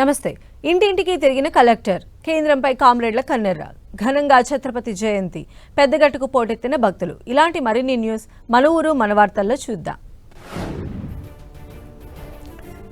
నమస్తే. ఇంటింటికి తిరిగిన కలెక్టర్ కేంద్రంపై కామ్రేడ్ల కన్నెర్రా ఘనంగా ఛత్రపతి జయంతి. పెద్దగట్టుకు పోటెత్తిన భక్తులు. ఇలాంటి మరిన్ని న్యూస్ మన ఊరు మన వార్తల్లో చూద్దాం.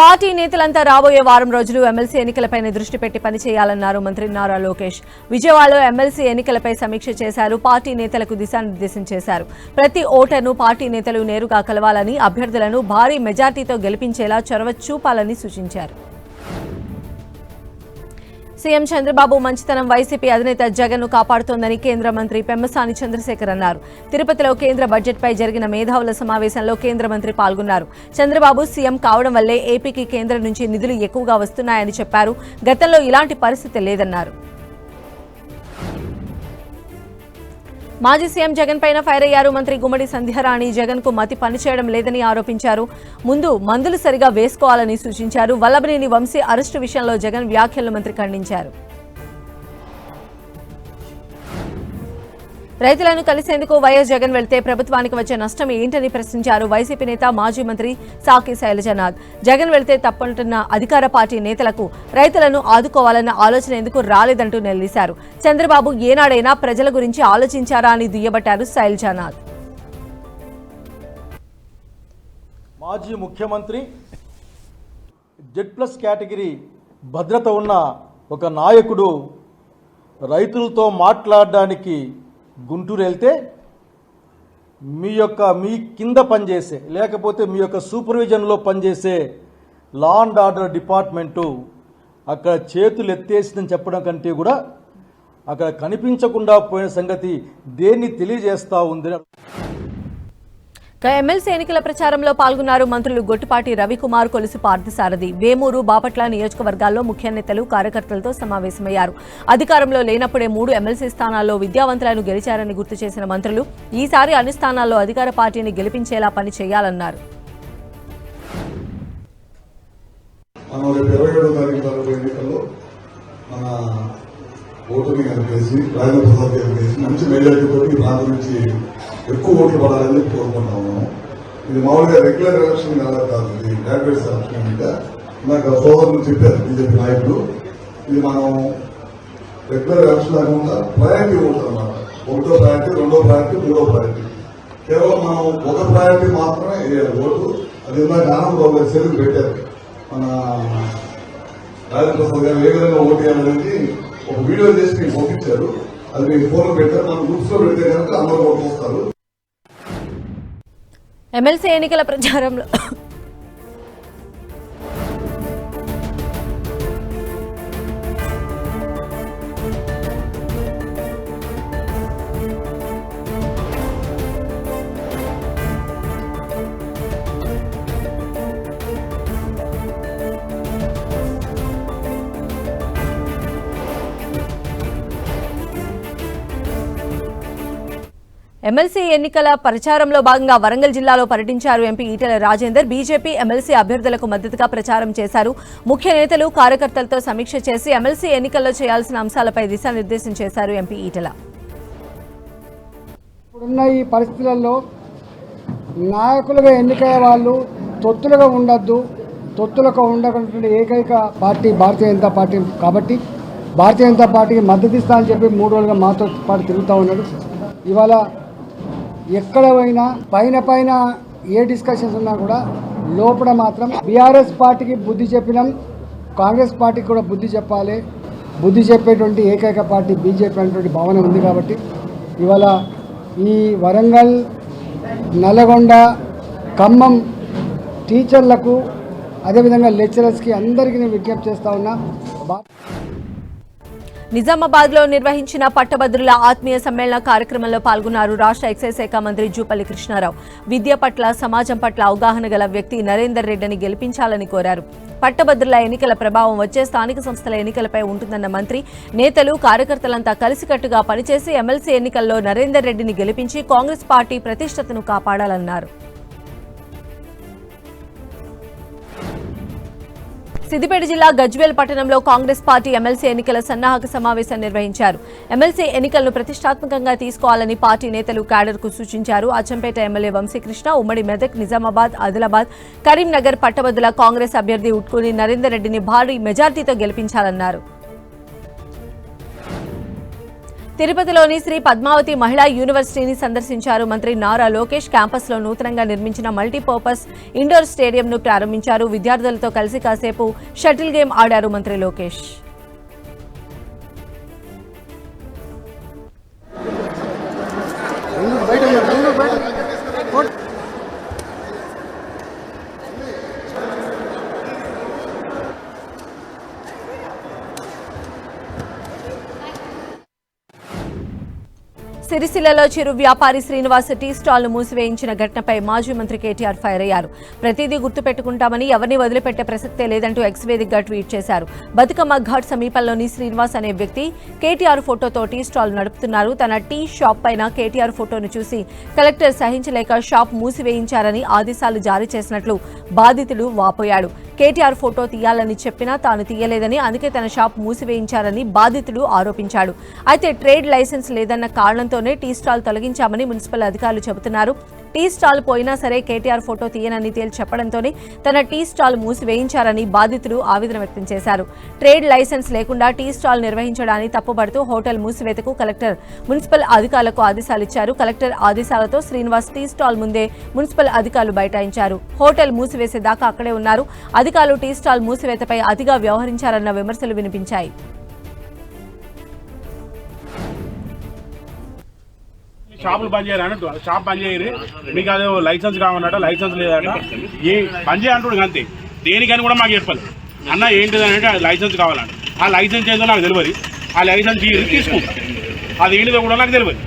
పార్టీ నేతలంతా రాబోయే వారం రోజులు ఎమ్మెల్సీ ఎన్నికలపై దృష్టి పెట్టి పనిచేయాలన్నారు మంత్రి నారా లోకేష్. విజయవాడలో ఎమ్మెల్సీ ఎన్నికలపై సమీక్ష చేశారు. పార్టీ నేతలకు దిశానిర్దేశం చేశారు. ప్రతి ఓటర్ను పార్టీ నేతలు నేరుగా కలవాలని అభ్యర్థులను భారీ మెజార్టీతో గెలిపించేలా చొరవ చూపాలని సూచించారు. సీఎం చంద్రబాబు మంచితనం వైసీపీ అధినేత జగన్ను కాపాడుతోందని కేంద్ర మంత్రి పెమ్మసాని చంద్రశేఖర్ అన్నారు. తిరుపతిలో కేంద్ర బడ్జెట్పై జరిగిన మేధావుల సమావేశంలో కేంద్ర మంత్రి పాల్గొన్నారు. చంద్రబాబు సీఎం కావడం వల్లే ఏపీకి కేంద్రం నుంచి నిధులు ఎక్కువగా వస్తున్నాయని చెప్పారు. గతంలో ఇలాంటి పరిస్థితి లేదన్నారు. మాజీ సీఎం జగన్ పైన ఫైర్ అయ్యారు. మంత్రి గుమ్మడి సంధ్యారాణి జగన్కు మతి పనిచేయడం లేదని ఆరోపించారు. ముందు మందులు సరిగా వేసుకోవాలని సూచించారు. వల్లభనేని వంశీ అరెస్టు విషయంలో జగన్ వ్యాఖ్యలు మంత్రి ఖండించారు. రైతులను కలిసేందుకు వైఎస్ జగన్ వెళ్తే ప్రభుత్వానికి వచ్చే నష్టం ఏంటని ప్రశ్నించారు వైసీపీ నేత మాజీ మంత్రి సాకి శైలజనాథ్. జగన్ వెళ్తే తప్పంటున్న అధికార పార్టీ నేతలకు రైతులను ఆదుకోవాలన్న ఆలోచన ఎందుకు రాలేదంటూ నిలదీశారు. చంద్రబాబు ఏనాడైనా ప్రజల గురించి ఆలోచించారా అని దుయ్యబట్టారు శైలజానాథ్. మాజీ ముఖ్యమంత్రి జెడ్ ప్లస్ కేటగిరీ భద్రత ఉన్న ఒక నాయకుడు రైతులతో మాట్లాడడానికి గుంటూరు వెళ్తే మీ యొక్క మీ కింద పనిచేసే లేకపోతే మీ యొక్క సూపర్విజన్లో పనిచేసే లా అండ్ ఆర్డర్ డిపార్ట్మెంటు అక్కడ చేతులు ఎత్తేసిందని చెప్పడం కంటే కూడా అక్కడ కనిపించకుండా పోయిన సంగతి దేన్ని తెలియజేస్తా ఉంది ఎమ్మెల్సీ ఎన్నికల ప్రచారంలో పాల్గొన్నారు మంత్రులు గొట్టిపాటి రవికుమార్ కొలుసు పార్థసారథి వేమూరు బాపట్ల నియోజకవర్గాల్లో ముఖ్య నేతలు కార్యకర్తలతో సమావేశమయ్యారు. అధికారంలో లేనప్పుడే మూడు ఎమ్మెల్సీ స్థానాల్లో విద్యావంతులను గెలిచారని గుర్తు చేసిన మంత్రులు ఈసారి అన్ని స్థానాల్లో అధికార పార్టీని గెలిపించేలా పని చేయాలన్నారు. మన గారు కలిసి మంచి మెజారిటీ తోటి ప్రాంతం నుంచి ఎక్కువ ఓట్లు పడాలని కోరుకుంటాము ఇది మామూలుగా రెగ్యులర్ ఎలక్షన్ కాదు కాదు. ఇది గ్రాడ్యుయేట్ ఎలక్షన్ అంటే నాకు సోదరులు చెప్పారు బీజేపీ నాయకులు. ఇది మనం రెగ్యులర్ ఎలక్షన్ కాకుండా ప్రయారిటీ ఓట్లు అన్నమాట. ఒకటో ప్రయారిటీ రెండో ప్రయారిటీ మూడో ప్రయారిటీ కేవలం మనం ఒక ప్రయారిటీ మాత్రమే వేయాలి ఓటు. అది ఇందాక ఆనందబాబు గారు సెలవు పెట్టారు. మన రాజేంద్ర ప్రసాద్ గారు ఏ విధంగా ఓటు వేయాలనేది ఒక వీడియో చేసి మీకు పంపించారు. అది మీకు ఫోన్లో పెట్టారు. మన గ్రూప్స్లో పెడితే కనుక అందరూ ఓటు వస్తారు. ఎమ్మెల్సీ ఎన్నికల ప్రచారంలో ఎమ్మెల్సీ ఎన్నికల ప్రచారంలో భాగంగా వరంగల్ జిల్లాలో పర్యటించారు MP Etela Rajender. BJP MLC అభ్యర్థులకు మద్దతుగా ప్రచారం చేశారు. ముఖ్య నేతలు కార్యకర్తలతో సమీక్ష చేసి ఎమ్మెల్సీ ఎన్నికల్లో చేయాల్సిన అంశాలపై దిశానిర్దేశం చేశారు ఎంపీ ఈటెల. ఇప్పుడున్న ఈ పరిస్థితులలో నాయకులుగా ఎన్నికయ్యే వాళ్ళు తొత్తులుగా ఉండద్దు. తొత్తులుగా ఉండకుండా ఏకైక పార్టీ భారతీయ జనతా పార్టీ కాబట్టి భారతీయ జనతా పార్టీకి మద్దతు ఇస్తా అని చెప్పి మూడు రోజులుగా మాతో పాటు తిరుగుతూ ఉన్నాడు. ఇవాళ ఎక్కడ పోయినా పైన పైన ఏ డిస్కషన్స్ ఉన్నా కూడా లోపల మాత్రం బీఆర్ఎస్ పార్టీకి బుద్ధి చెప్పినాం. కాంగ్రెస్ పార్టీకి కూడా బుద్ధి చెప్పాలి. బుద్ధి చెప్పేటువంటి ఏకైక పార్టీ బీజేపీ అనేటువంటి భావన ఉంది కాబట్టి ఇవాళ ఈ వరంగల్ నల్గొండ ఖమ్మం టీచర్లకు అదేవిధంగా లెక్చరర్స్కి అందరికీ నేను విజ్ఞప్తి చేస్తా ఉన్నా. బా- నిజామాబాద్లో నిర్వహించిన పట్టభద్రుల ఆత్మీయ సమ్మేళన కార్యక్రమంలో పాల్గొన్నారు రాష్ట్ర ఎక్సైజ్ శాఖ మంత్రి జూపల్లి కృష్ణారావు. విద్య పట్ల సమాజం పట్ల అవగాహన గల వ్యక్తి నరేందర్ రెడ్డిని గెలిపించాలని కోరారు. పట్టభద్రుల ఎన్నికల ప్రభావం వచ్చే స్థానిక సంస్థల ఎన్నికలపై ఉంటుందన్న మంత్రి నేతలు కార్యకర్తలంతా కలిసికట్టుగా పనిచేసి ఎమ్మెల్సీ ఎన్నికల్లో నరేందర్ రెడ్డిని గెలిపించి కాంగ్రెస్ పార్టీ ప్రతిష్టతను కాపాడాలన్నారు. సిద్దిపేట జిల్లా గజ్వేల్ పట్టణంలో కాంగ్రెస్ పార్టీ ఎమ్మెల్సీ ఎన్నికల సన్నాహక సమావేశం నిర్వహించారు. ఎమ్మెల్సీ ఎన్నికలను ప్రతిష్టాత్మకంగా తీసుకోవాలని పార్టీ నేతలు క్యాడర్కు సూచించారు. అచ్చంపేట ఎమ్మెల్యే వంశీకృష్ణ ఉమ్మడి మెదక్ నిజామాబాద్ ఆదిలాబాద్ కరీంనగర్ పట్టభద్రుల కాంగ్రెస్ అభ్యర్థి ఉట్కూరి నరేందర్ రెడ్డిని భారీ మెజార్టీతో గెలిపించాలన్నారు. తిరుపతిలోని శ్రీ పద్మావతి మహిళా యూనివర్సిటీని సందర్శించారు. మంత్రి నారా లోకేష్ క్యాంపస్లో నూతనంగా నిర్మించిన మల్టీపర్పస్ ఇండోర్ స్టేడియంను ప్రారంభించారు. విద్యార్థులతో కలిసి కాసేపు షటిల్ గేమ్ ఆడారు మంత్రి లోకేష్. సిరిసిల్లలో చిరు వ్యాపారి శ్రీనివాస్ టీ స్టాల్ను మూసివేయించిన ఘటనపై మాజీ మంత్రి కేటీఆర్ ఫైర్ అయ్యారు. ప్రతిదీ గుర్తుపెట్టుకుంటామని ఎవరిని వదిలిపెట్టే ప్రసక్తే లేదంటూ ఎక్స్వేదిక్గా ట్వీట్ చేశారు. బతుకమ్మ ఘాట్ సమీపంలోని శ్రీనివాస్ అనే వ్యక్తి కేటీఆర్ ఫోటోతో టీ స్టాల్ నడుపుతున్నారు. తన టీ షాప్ పైన కేటీఆర్ ఫోటోను చూసి కలెక్టర్ సహించలేక షాప్ మూసివేయించారని ఆదేశాలు జారీ చేసినట్లు బాధితుడు వాపోయాడు. కేటీఆర్ ఫోటో తీయాలని చెప్పినా తాను తీయలేదని అందుకే తన షాప్ మూసివేయించారని బాధితుడు ఆరోపించాడు. అయితే ట్రేడ్ లైసెన్స్ లేదన్న కారణంతో కారణంతోనే టీ స్టాల్ తొలగించామని మున్సిపల్ అధికారులు చెబుతున్నారు. టీ స్టాల్ పోయినా సరే కేటీఆర్ ఫోటో తీయనని తేల్చి చెప్పడంతోనే తన టీ స్టాల్ మూసివేయించారని బాధితులు ఆవేదన వ్యక్తం చేశారు. ట్రేడ్ లైసెన్స్ లేకుండా టీ స్టాల్ నిర్వహించడాన్ని తప్పుపడుతూ హోటల్ మూసివేతకు కలెక్టర్ మున్సిపల్ అధికారులకు ఆదేశాలు ఇచ్చారు. కలెక్టర్ ఆదేశాలతో శ్రీనివాస్ టీ స్టాల్ ముందే మున్సిపల్ అధికారులు బైఠాయించారు. హోటల్ మూసివేసేదాకా అక్కడే ఉన్నారు. అధికారులు టీ స్టాల్ మూసివేతపై అతిగా వ్యవహరించారన్న విమర్శలు వినిపించాయి. షాపులు బంద్ చేయరు అన్నట్టు? షాప్ బంద్ చేయరు. మీకు అదే లైసెన్స్ కావాలన్నట లైసెన్స్ లేదట. ఏ బంద్ చేయంటుడు అంతే. దేనికని కూడా మాకు చెప్పాలి. అన్న ఏంటిది అంటే అది లైసెన్స్ కావాలంట. ఆ లైసెన్స్ ఏందో నాకు తెలియదు. ఆ లైసెన్స్ ఇయ్యి, తీసుకుంటా అది ఏంటిదో కూడా నాకు తెలియదు.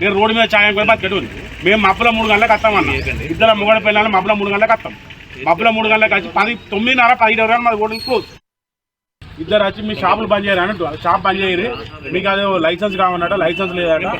నేను రోడ్డు మీద ఛాయం కూడా బతికెట్టు మేము మబ్బుల మూడు గంటలకు వస్తామన్న ఇద్దరు మొగడ పిల్లలు మబ్బుల మూడు గంటలకు వస్తాం. మబ్బుల మూడు గంటలకు వచ్చి పది తొమ్మిదిన్నర పదిహేడు వరకు మాది హోటల్ క్లోజ్ ఇద్దరు వచ్చి మీ షాపులు బంద్ చేయరు అన్నట్టు? షాప్ బంద్ చేయరు. మీకు అదే లైసెన్స్ కావాలన్నట లైసెన్స్ లేదట.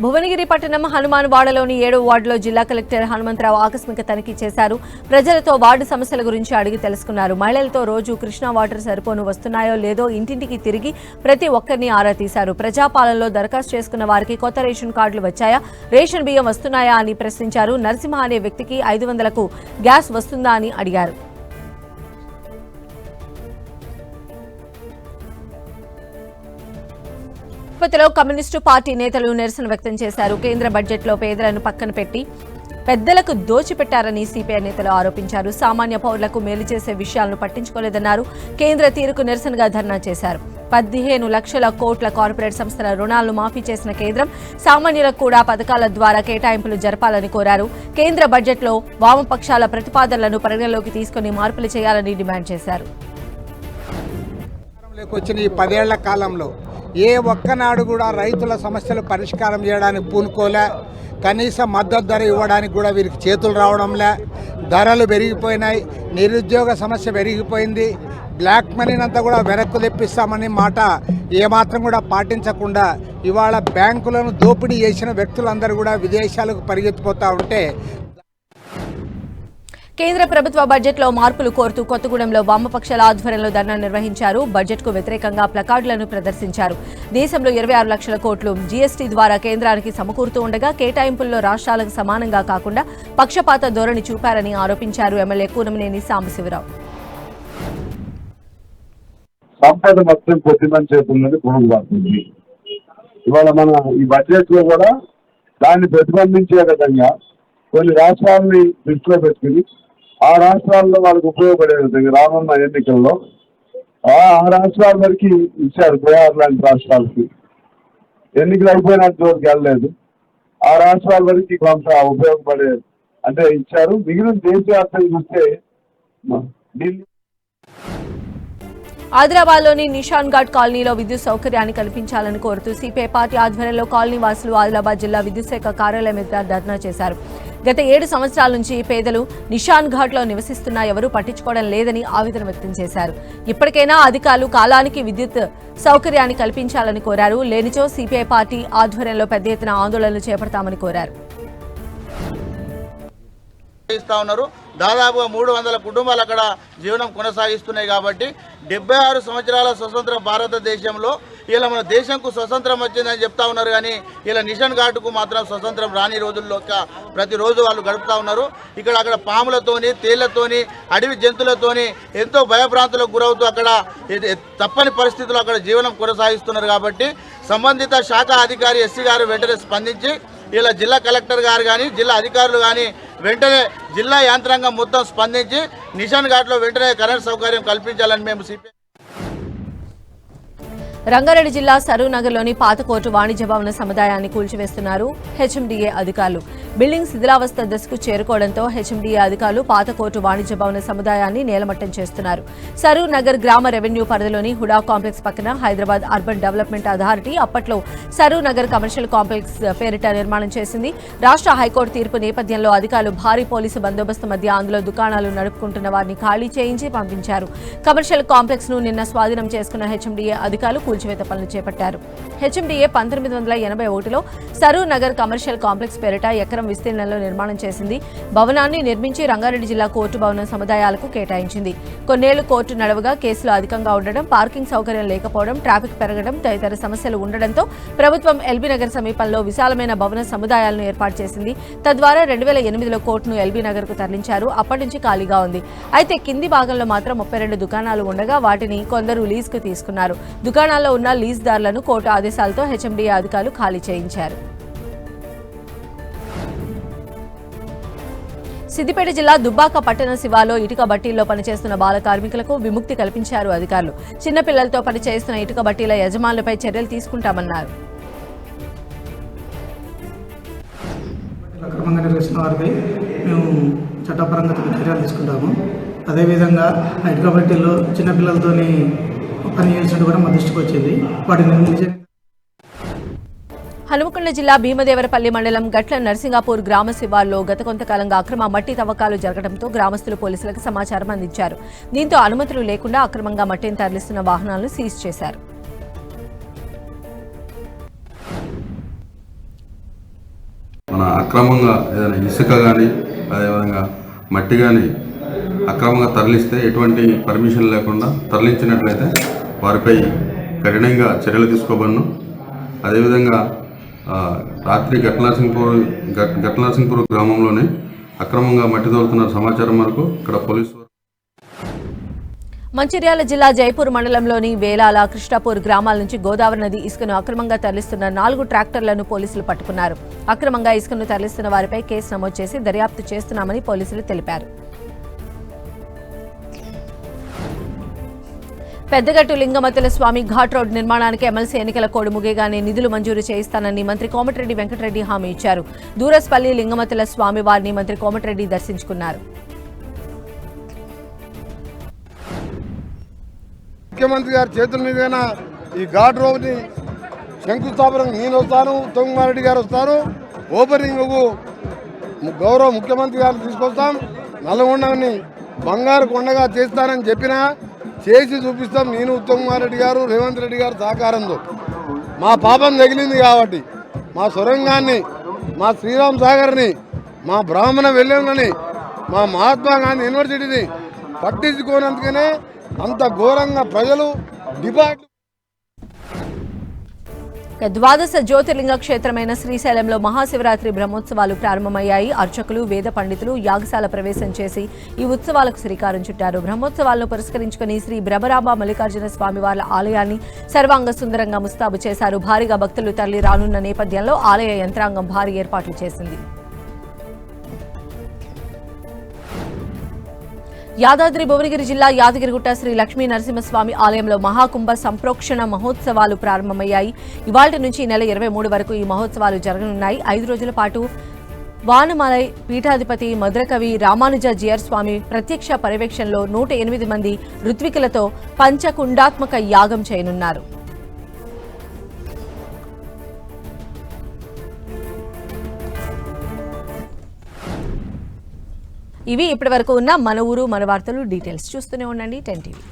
భువనగిరి పట్టణం హనుమాన్ వాడలోని ఏడో వార్డులో జిల్లా కలెక్టర్ హనుమంతరావు ఆకస్మిక తనిఖీ చేశారు. ప్రజలతో వార్డు సమస్యల గురించి అడిగి తెలుసుకున్నారు. మహిళలతో రోజు కృష్ణా వాటర్ సరిపోను వస్తున్నాయో లేదో ఇంటింటికి తిరిగి ప్రతి ఒక్కరిని ఆరా తీశారు. ప్రజాపాలనలో దరఖాస్తు చేసుకున్న వారికి కొత్త రేషన్ కార్డులు వచ్చాయా? రేషన్ బియ్యం వస్తున్నాయా అని ప్రశ్నించారు. నరసింహ అనే వ్యక్తికి ఐదు వందలకు గ్యాస్ వస్తుందా అని అడిగారు. తిరుపతిలో కమ్యూనిస్టు పార్టీ నేతలు నిరసన వ్యక్తం చేశారు. కేంద్ర బడ్జెట్లో పేదలను పక్కన పెట్టి పెద్దలకు దోచిపెట్టారని సిపిఐ నేతలు ఆరోపించారు. సామాన్య పౌరులకు మేలు చేసే విషయాలను పట్టించుకోలేదన్నారు. కేంద్ర తీరుకు నిరసనగా ధర్నా చేశారు. పదిహేను లక్షల కోట్ల కార్పొరేట్ సంస్థల రుణాలను మాఫీ చేసిన కేంద్రం సామాన్యులకు కూడా పథకాల ద్వారా కేటాయింపులు జరపాలని కోరారు. కేంద్ర బడ్జెట్లో వామపక్షాల ప్రతిపాదనలను పరిగణలోకి తీసుకుని మార్పులు చేయాలని డిమాండ్ చేశారు. అధికారంలోకి వచ్చిన ఈ పదేళ్ళ కాలంలో ఏ ఒక్కనాడు కూడా రైతుల సమస్యలు పరిష్కారం చేయడానికి పూనుకోలే. కనీస మద్దతు ధర ఇవ్వడానికి కూడా వీరికి చేతులు రావడంలే. ధరలు పెరిగిపోయినాయి. నిరుద్యోగ సమస్య పెరిగిపోయింది. బ్లాక్ మనీనంతా కూడా వెనక్కు తెప్పిస్తామని మాట ఏమాత్రం కూడా పాటించకుండా ఇవాళ బ్యాంకులను దోపిడీ చేసిన వ్యక్తులందరూ కూడా విదేశాలకు పరిగెత్తిపోతూ ఉంటే కేంద్ర ప్రభుత్వ బడ్జెట్లో మార్పులు కోరుతూ కొత్తగూడెంలో వామపక్షాల ఆధ్వర్యంలో ధర్నా నిర్వహించారు. బడ్జెట్కు వ్యతిరేకంగా ప్లకార్డులను ప్రదర్శించారు. దేశంలో ఇరవై ఆరు లక్షల కోట్లు జీఎస్టీ ద్వారా కేంద్రానికి సమకూరుతూ ఉండగా కేటాయింపుల్లో రాష్ట్రాలకు సమానంగా కాకుండా పక్షపాత ధోరణి చూపారని ఆరోపించారు ఎమ్మెల్యే కూనమనేని సాంబశివరావు. సంపద మొత్తం పొద్దుమని చేతున్నది పురుగు పడుతుంది ఇవాళ మన ఈ బడ్జెట్లో కూడా దాన్ని ప్రతిబంధించే విధంగా కొన్ని రాష్ట్రాలని దృష్టిలో పెట్టుకుని ఆ రాష్ట్రాల్లో వాళ్ళకి ఉపయోగపడే విధంగా రానున్న ఎన్నికల్లో ఆ రాష్ట్రాల వరకు ఇచ్చారు బీహార్ లాంటి రాష్ట్రాలకి. ఎన్నికలు అయిపోయినంత వరకు వెళ్ళలేదు. ఆ రాష్ట్రాల వరకు కొంత ఉపయోగపడే అంటే ఇచ్చారు. మిగిలిన దేశవ్యాప్తంగా చూస్తే ఢిల్లీ ఆదిలాబాద్లోని నిషాన్ ఘాట్ కాలనీలో విద్యుత్ సౌకర్యాన్ని కల్పించాలని కోరుతూ సిపిఐ పార్టీ ఆధ్వర్యంలో కాలనీ వాసులు ఆదిలాబాద్ జిల్లా విద్యుత్ శాఖ కార్యాలయం ఎదుట ధర్నా చేశారు. గత ఏడు సంవత్సరాల నుంచి పేదలు నిషాన్ ఘాట్లో నివసిస్తున్నా ఎవరూ పట్టించుకోవడం లేదని ఆవేదన వ్యక్తం చేశారు. ఇప్పటికైనా అధికారులు కాలానికి విద్యుత్ సౌకర్యాన్ని కల్పించాలని కోరారు. లేనిచో సిపిఐ పార్టీ ఆధ్వర్యంలో పెద్ద ఎత్తున ఆందోళనలు చేపడతామని కోరారు. ఇస్తా ఉన్నారు. దాదాపుగా మూడు వందల కుటుంబాలు అక్కడ జీవనం కొనసాగిస్తున్నాయి కాబట్టి డెబ్బై ఆరు సంవత్సరాల స్వతంత్ర భారతదేశంలో ఇలా మన దేశంకు స్వతంత్రం వచ్చిందని చెప్తా ఉన్నారు కానీ ఇలా నిషన్ ఘాటుకు మాత్రం స్వతంత్రం రాని రోజుల్లో ప్రతిరోజు వాళ్ళు గడుపుతా ఉన్నారు. ఇక్కడ అక్కడ పాములతోని తేళ్ళతోని అడవి జంతువులతోని ఎంతో భయభ్రాంతులకు గురవుతూ అక్కడ తప్పని పరిస్థితుల్లో అక్కడ జీవనం కొనసాగిస్తున్నారు కాబట్టి సంబంధిత శాఖ అధికారి ఎస్సీ గారు వెంటనే స్పందించి ఇలా జిల్లా కలెక్టర్ గారు కానీ జిల్లా అధికారులు కానీ వెంటనే జిల్లా యాంత్రాంగం మొత్తం స్పందించి నిషాన్ ఘాట్లో వెంటనే కరెంట్ సౌకర్యం కల్పించాలని మేము సిపి రంగారెడ్డి జిల్లా సరూనగర్లోని నగర్లోని పాత కోర్టు వాణిజ్య భవన సముదాయాన్ని కూల్చివేస్తున్నారు హెచ్ఎండిఏ అధికారులు. బిల్డింగ్ శిథిలావస్థ దశకు చేరుకోవడంతో హెచ్ఎండిఏ అధికారులు పాత వాణిజ్య భవన సముదాయాన్ని నేలమట్టం చేస్తున్నారు. సరూనగర్ నగర్ గ్రామ రెవెన్యూ పరిధిలోని హుడా కాంప్లెక్స్ పక్కన హైదరాబాద్ అర్బన్ డెవలప్మెంట్ అథారిటీ అప్పట్లో సరూనగర్ నగర్ కమర్షియల్ కాంప్లెక్స్ పేరిట నిర్మాణం చేసింది. రాష్ట్ర హైకోర్టు తీర్పు నేపథ్యంలో అధికారులు భారీ పోలీసు బందోబస్తు మధ్య అందులో దుకాణాలు నడుపుకుంటున్న వారిని ఖాళీ చేయించి పంపించారు. కమర్షియల్ కాంప్లెక్స్ను నిన్న స్వాధీనం చేసుకున్న హెచ్ఎండిఏ అధికారులు కూల్చివేత పనులు చేపట్టారు. హెచ్ఎండిఏ పంతొమ్మిది వందల ఎనభై ఒకటిలో సరూ నగర్ కమర్షియల్ కాంప్లెక్స్ పేరిట ఎకరం విస్తీర్ణంలో నిర్మాణం చేసింది. భవనాన్ని నిర్మించి రంగారెడ్డి జిల్లా కోర్టు భవనం సముదాయాలకు కేటాయించింది. కొన్నేళ్ళు కోర్టు నడవగా కేసులు అధికంగా ఉండడం పార్కింగ్ సౌకర్యం లేకపోవడం ట్రాఫిక్ పెరగడం తదితర సమస్యలు ఉండడంతో ప్రభుత్వం ఎల్బీ నగర్ సమీపంలో విశాలమైన భవన సముదాయాలను ఏర్పాటు చేసింది. తద్వారా రెండు వేల ఎనిమిదిలో కోర్టును ఎల్బీ నగర్కు తరలించారు. అప్పటి నుంచి ఖాళీగా ఉంది. అయితే కింది భాగంలో మాత్రం ముప్పై రెండు దుకాణాలు ఉండగా వాటిని కొందరు లీజుకు తీసుకున్నారు. దుకాణాల్లో ఉన్న లీజ్దారులను కోర్టు ఆదేశాలతో హెచ్ఎండిఏ అధికారులు ఖాళీ చేయించారు. సిద్దిపేట జిల్లా దుబ్బాక పట్టణ శివాలో ఇటుక బట్టీల్లో పనిచేస్తున్న బాల కార్మికులకు విముక్తి కల్పించారు అధికారులు. చిన్నపిల్లలతో పనిచేస్తున్న ఇటుక బట్టీల యజమానులపై చర్యలు తీసుకుంటామన్నారు. అక్రమంగా నిర్వహిస్తున్న వారిపై మేము చట్టపరంగా చర్యలు తీసుకుంటాము. అదేవిధంగా హైడ్ కబడ్డీలో చిన్నపిల్లలతోని చేసినట్టు కూడా మా దృష్టికి వచ్చింది. వాటిని హనుమకొండ జిల్లా భీమదేవరపల్లి మండలం గట్ల నర్సింగాపూర్ గ్రామ శివార్లో గత కొంతకాలంగా అక్రమ మట్టి తవ్వకాలు జరగడంతో గ్రామస్తులు పోలీసులకు సమాచారం అందించారు. దీంతో అనుమతులు లేకుండా అక్రమంగా మట్టిని తరలిస్తున్న వాహనాలను సీజ్ చేశారు. మన అక్రమంగా ఏదైనా ఇసుక కానీ అదేవిధంగా మట్టి కానీ అక్రమంగా తరలిస్తే ఎటువంటి పర్మిషన్ లేకుండా తరలించినట్లయితే వారిపై కఠినంగా చర్యలు తీసుకోబడను. అదేవిధంగా రాత్రి గట్నరసింగ్పూర్ గట్ గ్రామంలోనే అక్రమంగా మట్టి తోలుతున్న సమాచారం వరకు ఇక్కడ పోలీసు మంచిర్యాల జిల్లా జైపూర్ మండలంలోని వేలాల కృష్ణాపూర్ గ్రామాల నుంచి గోదావరి నది ఇసుకను అక్రమంగా తరలిస్తున్న నాలుగు ట్రాక్టర్లను పోలీసులు పట్టుకున్నారు. అక్రమంగా ఇసుకను తరలిస్తున్న వారిపై కేసు నమోదు చేసి దర్యాప్తు చేస్తున్నామని పోలీసులు తెలిపారు. పెద్దగట్టు లింగమతుల స్వామి ఘాట్ రోడ్ నిర్మాణానికి ఎమ్మెల్సీ ఎన్నికల కోడ్ ముగియగానే నిధులు మంజూరు చేయిస్తానని మంత్రి కోమటిరెడ్డి వెంకటరెడ్డి హామీ ఇచ్చారు. దూరస్పల్లి లింగమతుల స్వామి వారిని మంత్రి కోమటిరెడ్డి దర్శించుకున్నారు. ముఖ్యమంత్రి గారి చేతుల మీదైనా ఈ ఘాట్ రోడ్ని శంకుస్థాపనకు నేను వస్తాను ఉత్తమ్ గారు వస్తారు. ఓపెనింగ్కు గౌరవ ముఖ్యమంత్రి గారు తీసుకొస్తాం. నల్గొండని బంగారు కొండగా చేస్తానని చెప్పినా చేసి చూపిస్తాం నేను ఉత్తమ్ కుమార్ రెడ్డి గారు రేవంత్ రెడ్డి గారు సహకారంతో. మా పాపం తగిలింది కాబట్టి మా సొరంగాన్ని మా శ్రీరామ్ సాగర్ని మా బ్రాహ్మణ వెల్లెంలని మా మహాత్మా గాంధీ యూనివర్సిటీని పట్టించుకోనందుకనే అంత ఘోరంగా ప్రజలు డిపార్ట్ ద్వాదశ జ్యోతిర్లింగ క్షేత్రమైన శ్రీశైలంలో మహాశివరాత్రి బ్రహ్మోత్సవాలు ప్రారంభమయ్యాయి. అర్చకులు వేద పండితులు యాగశాల ప్రవేశం చేసి ఈ ఉత్సవాలకు శ్రీకారం చుట్టారు. బ్రహ్మోత్సవాలను పురస్కరించుకుని శ్రీ భ్రమరాంబ మల్లికార్జున స్వామివార్ల ఆలయాన్ని సర్వాంగ సుందరంగా ముస్తాబు చేశారు. భారీగా భక్తులు తరలి రానున్న నేపథ్యంలో ఆలయ యంత్రాంగం భారీ ఏర్పాట్లు చేసింది. యాదాద్రి భువనగిరి జిల్లా యాదగిరిగుట్ట శ్రీ లక్ష్మీ నరసింహస్వామి ఆలయంలో మహాకుంభ సంప్రోక్షణ మహోత్సవాలు ప్రారంభమయ్యాయి. ఇవాళ నుంచి నెల ఇరవై మూడు వరకు ఈ మహోత్సవాలు జరగనున్నాయి. ఐదు రోజుల పాటు వానమాలై పీఠాధిపతి మధురకవి రామానుజ జియర్ స్వామి ప్రత్యక్ష పర్యవేక్షణలో నూట ఎనిమిది మంది ఋత్వికులతో పంచకుండాత్మక యాగం చేయనున్నారు. ఇవి ఇప్పటి వరకు ఉన్న మన ఊరు మన వార్తలు డీటెయిల్స్ చూస్తూనే ఉండండి. Ten TV.